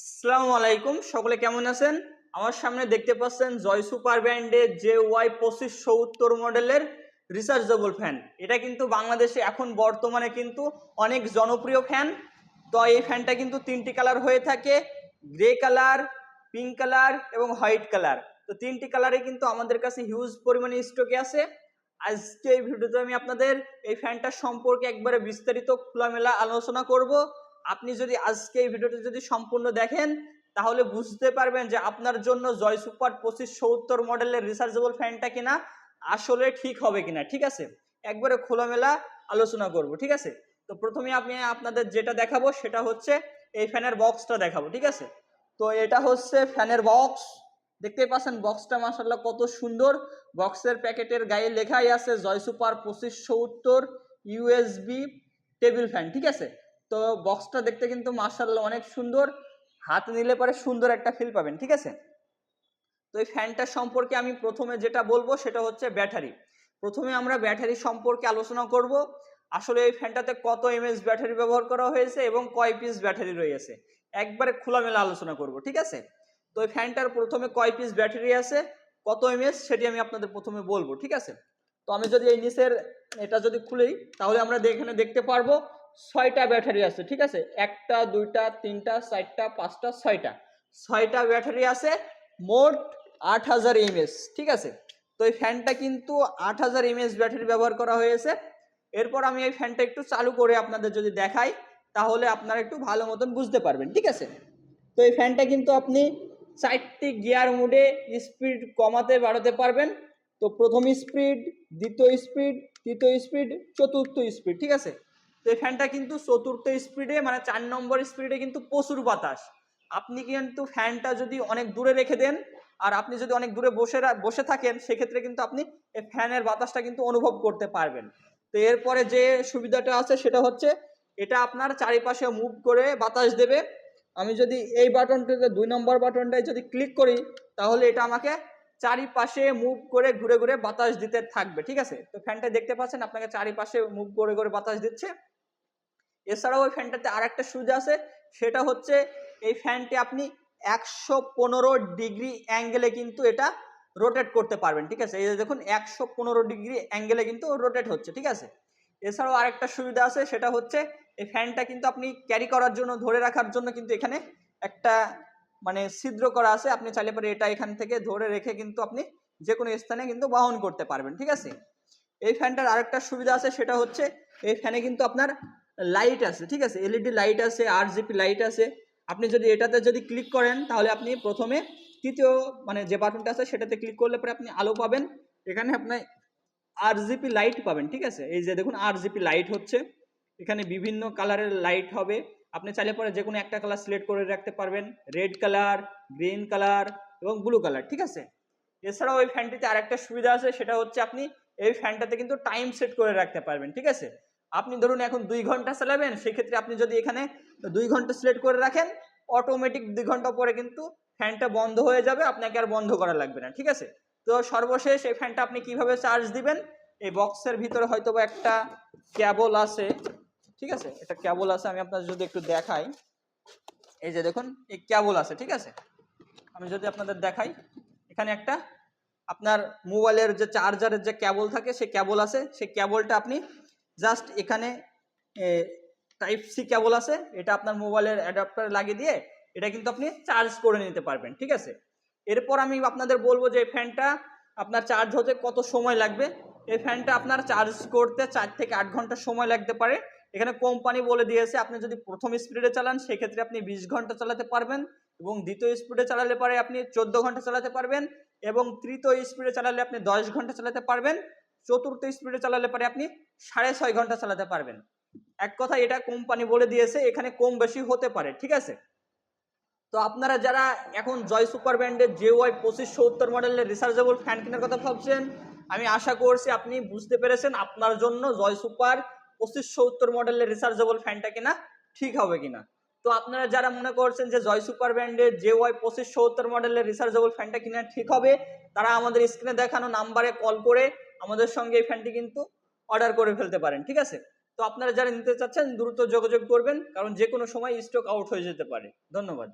আসসালামু আলাইকুম, সকলে কেমন আছেন? আমার সামনে দেখতে পাচ্ছেন জয় সুপার ব্র্যান্ডের জে ওয়াই পঁচিশ মডেলের রিচার্জেবল ফ্যান এটা কিন্তু বাংলাদেশে এখন বর্তমানে কিন্তু অনেক জনপ্রিয় ফ্যান তো এই ফ্যানটা কিন্তু তিনটি কালার হয়ে থাকে গ্রে কালার পিঙ্ক কালার এবং হোয়াইট কালার তো তিনটি কালারে কিন্তু আমাদের কাছে হিউজ পরিমাণে স্টকে আছে। আজকে এই ভিডিওতে আমি আপনাদের এই ফ্যানটা সম্পর্কে একবারে বিস্তারিত খোলামেলা আলোচনা করব। আপনি যদি আজকে এই ভিডিওটা যদি সম্পূর্ণ দেখেন, তাহলে বুঝতে পারবেন যে আপনার জন্য জয় সুপার পঁচিশ সত্তর মডেলের রিচার্জেবল ফ্যানটা কিনা আসলে ঠিক হবে কিনা, ঠিক আছে? একবারে খোলামেলা আলোচনা করব, ঠিক আছে? তো প্রথমে আমি আপনাদের যেটা দেখাবো সেটা হচ্ছে এই ফ্যানের বক্সটা দেখাবো, ঠিক আছে? তো এটা হচ্ছে ফ্যানের বক্স দেখতেই পাচ্ছেন বক্সটা মাসাল্লাহ কত সুন্দর। বক্সের প্যাকেটের গায়ে লেখাই আছে জয় সুপার পঁচিশ সত্তর ইউএসবি টেবিল ফ্যান ঠিক আছে? তো বক্সটা দেখতে কিন্তু মার্শাল্লাহ অনেক সুন্দর। হাত নিলে পরে সুন্দর একটা ফিল পাবেন, ঠিক আছে? তো এই ফ্যানটা সম্পর্কে আমি প্রথমে যেটা বলব সেটা হচ্ছে ব্যাটারি। প্রথমে আমরা ব্যাটারি সম্পর্কে আলোচনা করব। আসলে এই ফ্যানটাতে কত এমএস ব্যাটারি ব্যবহার করা হয়েছে এবং কয় পিস ব্যাটারি রয়েছে? একবারে খোলামেলা আলোচনা করব, ঠিক আছে? তো এই ফ্যানটার প্রথমে কয় পিস ব্যাটারি আছে, কত এমএস সেটি আমি আপনাদের প্রথমে বলব, ঠিক আছে? তো আমি যদি এই নিচের এটা যদি খুলেই তাহলে আমরা এখানে দেখতে পারব ছয়টা ব্যাটারি আছে, ঠিক আছে? একটা, দুইটা, তিনটা, চারটা, পাঁচটা, ছয়টা। ছয়টা ব্যাটারি আছে, মোট আট হাজার এমএস, ঠিক আছে? তো এই ফ্যানটা কিন্তু আট হাজার এমএস ব্যাটারি ব্যবহার করা হয়েছে। এরপর আমি এই ফ্যানটা একটু চালু করে আপনাদের যদি দেখাই, তাহলে আপনারা একটু ভালো মতন বুঝতে পারবেন, ঠিক আছে? তো এই ফ্যানটা কিন্তু আপনি চারটি গিয়ার মোডে স্পিড কমাতে বাড়াতে পারবেন। তো প্রথম স্পিড, দ্বিতীয় স্পিড, তৃতীয় স্পিড, চতুর্থ স্পিড, ঠিক আছে? তো এই ফ্যানটা কিন্তু চতুর্থ স্পিডে মানে চার নম্বর স্পিডে কিন্তু প্রচুর বাতাস। আপনি কিন্তু ফ্যানটা যদি অনেক দূরে রেখে দেন, আর আপনি যদি অনেক দূরে বসে বসে থাকেন, সেক্ষেত্রে কিন্তু আপনি এই ফ্যানের বাতাসটা কিন্তু অনুভব করতে পারবেন। তো এরপরে যে সুবিধাটা আছে, সেটা হচ্ছে এটা আপনার চারিপাশে মুভ করে বাতাস দেবে। আমি যদি এই বাটনটাতে, দুই নম্বর বাটনটায় যদি ক্লিক করি, তাহলে এটা আমাকে চারিপাশে মুভ করে ঘুরে ঘুরে বাতাস দিতে থাকবে, ঠিক আছে? তো ফ্যানটা দেখতে পাচ্ছেন, আপনাকে চারিপাশে মুভ করে করে বাতাস দিচ্ছে। এছাড়াও ওই ফ্যানটাতে আর একটা সুবিধা আছে, সেটা হচ্ছে এই ফ্যানটি আপনি একশো পনেরো ডিগ্রি অ্যাঙ্গেলে কিন্তু এটা রোটেট করতে পারবেন, ঠিক আছে? এই যে দেখুন, একশো পনেরো ডিগ্রি অ্যাঙ্গেলে কিন্তু রোটেট হচ্ছে, ঠিক আছে? এছাড়াও আরেকটা সুবিধা আছে, সেটা হচ্ছে এই ফ্যানটা কিন্তু আপনি ক্যারি করার জন্য, ধরে রাখার জন্য কিন্তু এখানে একটা মানে ছিদ্র করা আছে, আপনি চাইলে পরে এটা এখান থেকে ধরে রেখে কিন্তু আপনি যে কোনো স্থানে কিন্তু বহন করতে পারবেন, ঠিক আছে? এই ফ্যানটার আরেকটা সুবিধা আছে, সেটা হচ্ছে এই ফ্যানে কিন্তু আপনার লাইট আছে, ঠিক আছে? এলইডি লাইট আছে আর জিপি লাইট আছে। আপনি যদি এটাতে যদি ক্লিক করেন, তাহলে আপনি প্রথমে তৃতীয় মানে যে বাটনটা আছে, সেটাতে ক্লিক করলে পরে আপনি আলো পাবেন। এখানে আপনি আর জিপি লাইট পাবেন, ঠিক আছে? এই যে দেখুন আর জিপি লাইট হচ্ছে। এখানে বিভিন্ন কালারের লাইট হবে। আপনি চাইলে পরে যে কোনো একটা কালার সিলেক্ট করে রাখতে পারবেন। রেড কালার গ্রিন কালার এবং ব্লু কালার ঠিক আছে? এছাড়াও ওই ফ্যানটিতে আরেকটা সুবিধা আছে, সেটা হচ্ছে আপনি এই ফ্যানটাতে কিন্তু টাইম সেট করে রাখতে পারবেন, ঠিক আছে? আপনি ধরুন এখন দুই ঘণ্টা চালাবেন, সেক্ষেত্রে আপনি যদি এখানে দুই ঘণ্টা সিলেক্ট করে রাখেন অটোমেটিক দুই ঘণ্টা পরে কিন্তু ফ্যানটা বন্ধ হয়ে যাবে, আপনাকে আর বন্ধ করা লাগবে না, ঠিক আছে? তো সর্বশেষ এই ফ্যানটা আপনি কীভাবে চার্জ দিবেন? এই বক্সের ভিতরে হয়তো একটা ক্যাবল আছে, ঠিক আছে? একটা ক্যাবল আছে, আমি আপনার যদি একটু দেখাই। এই যে দেখুন, এই ক্যাবল আছে, ঠিক আছে? আমি যদি আপনাদের দেখাই, এখানে একটা আপনার মোবাইলের যে চার্জারের যে ক্যাবল থাকে, সেই ক্যাবল আছে, সেই ক্যাবলটা আপনি জাস্ট এখানে টাইপ সি ক্যাবল আছে, এটা আপনার মোবাইলের অ্যাডাপ্টারে লাগিয়ে দিয়ে এটা কিন্তু আপনি চার্জ করে নিতে পারবেন, ঠিক আছে? এরপর আমি আপনাদের বলব যে ফ্যানটা, আপনার চার্জ হতে কত সময় লাগবে? এই ফ্যানটা আপনার চার্জ করতে চার থেকে আট ঘণ্টা সময় লাগতে পারে। এখানে কোম্পানি বলে দিয়েছে, আপনি যদি প্রথম স্পিডে চালান, সেক্ষেত্রে আপনি বিশ ঘণ্টা চালাতে পারবেন এবং দ্বিতীয় স্পিডে চালালে পরে আপনি চোদ্দ ঘণ্টা চালাতে পারবেন এবং তৃতীয় স্পিডে চালালে আপনি দশ ঘণ্টা চালাতে পারবেন। চতুর্থ স্পিডে চালালে পরে আপনি সাড়ে ছয় ঘণ্টা চালাতে পারবেন। এক কথা এটা কোম্পানি বলে দিয়েছে, এখানে কম বেশি হতে পারে, ঠিক আছে? তো আপনারা যারা এখন জয় সুপার ব্র্যান্ডের জে ওয়াই পঁচিশ সত্তর মডেলের রিসার্জেবল ফ্যান কেনার কথা ভাবছেন, আমি আশা করছি আপনি বুঝতে পেরেছেন আপনার জন্য জয় সুপার পঁচিশ সত্তর মডেলের রিচার্জেবল ফ্যানটা কিনা ঠিক হবে কিনা। তো আপনারা যারা মনে করছেন যে জয় সুপার ব্র্যান্ডের জে ওয়াই পঁচিশ সত্তর মডেলের রিসার্জেবল ফ্যানটা কিনা ঠিক হবে, তারা আমাদের স্ক্রিনে দেখানো নাম্বারে কল করে আমাদের সঙ্গে এই ফ্যানটি কিন্তু অর্ডার করে ফেলতে পারেন, ঠিক আছে? তো আপনারা যারা নিতে চাচ্ছেন, দ্রুত যোগাযোগ করবেন, কারণ যে কোনো সময় স্টক আউট হয়ে যেতে পারে। ধন্যবাদ।